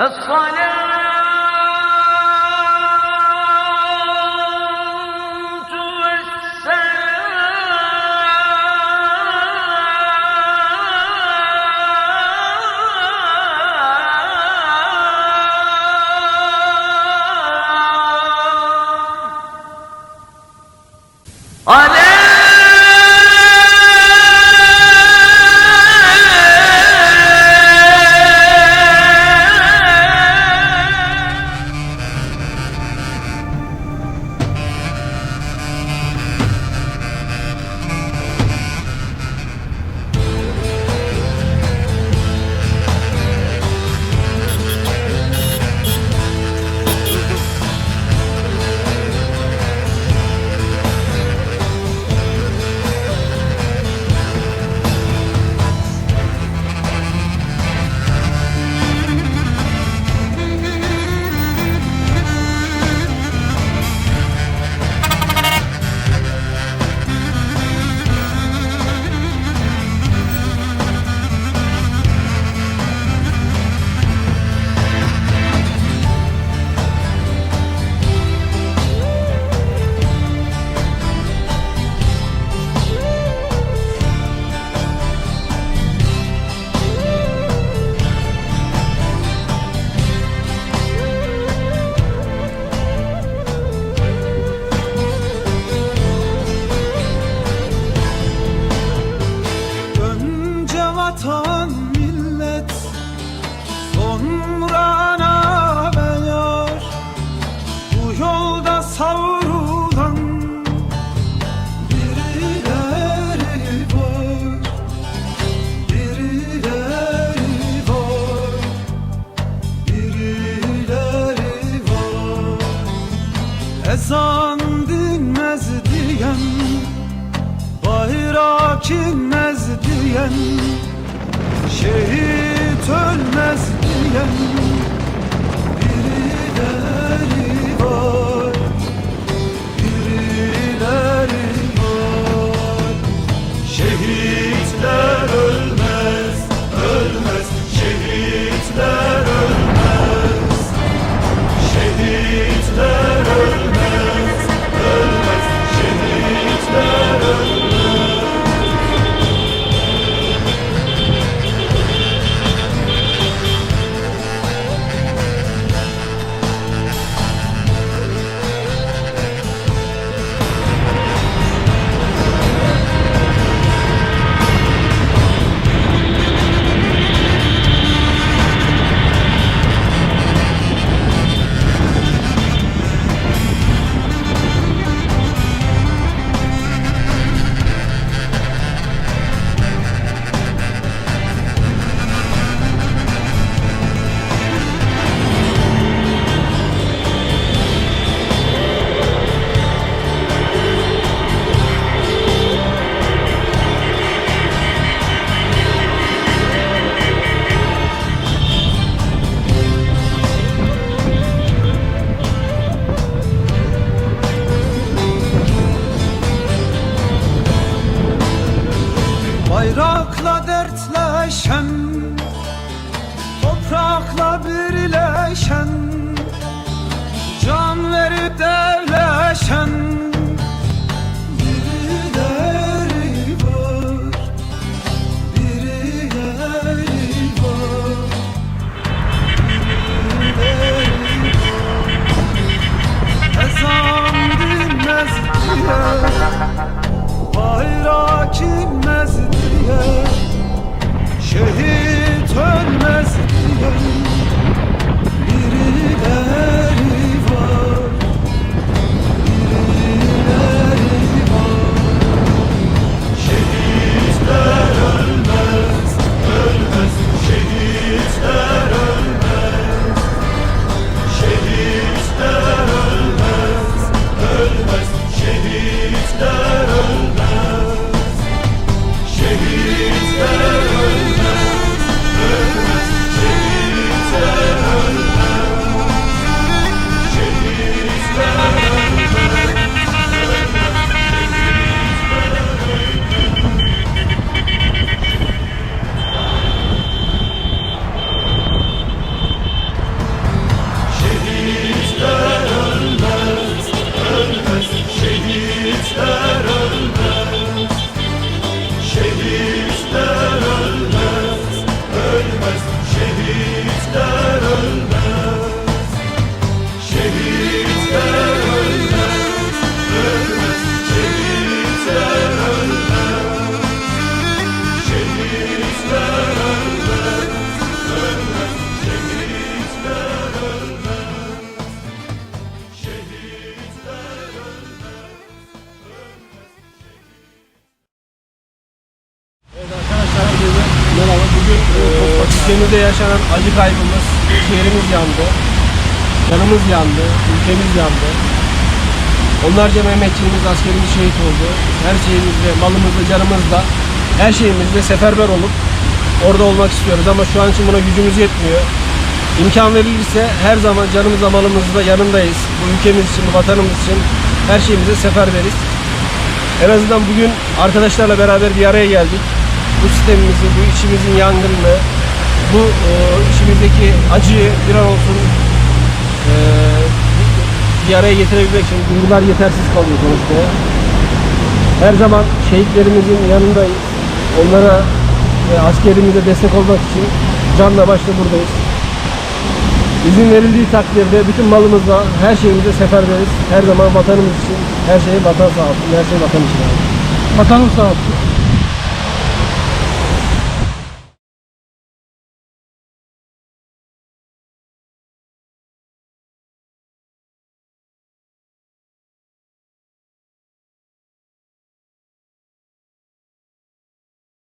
الصلاة Şehit ölmez diyen önce yaşanan acı kaybımız, şehrimiz yandı. Canımız yandı, ülkemiz yandı. Onlarca Mehmetçiğimiz, askerimiz şehit oldu. Her şeyimizde, malımızda, canımızda, her şeyimizde seferber olup orada olmak istiyoruz. Ama şu an için buna gücümüz yetmiyor. İmkan verilirse her zaman canımızla malımızla yanındayız. Bu ülkemiz için, bu vatanımız için her şeyimize seferberiz. En azından bugün arkadaşlarla beraber bir araya geldik. Bu sistemimizi, bu işimizin yangınını, bu e, işimizdeki acıyı bir an olsun e, bir araya getirebilmek için duygular yetersiz kalıyor konuşmaya. Her zaman şehitlerimizin yanındayız. Onlara ve askerimize destek olmak için canla başla buradayız. İzin verildiği takdirde bütün malımızla her şeyimize seferberiz. Her zaman vatanımız için, her şey vatan sağ olsun, her şey vatan için. Vatanım sağ olsun.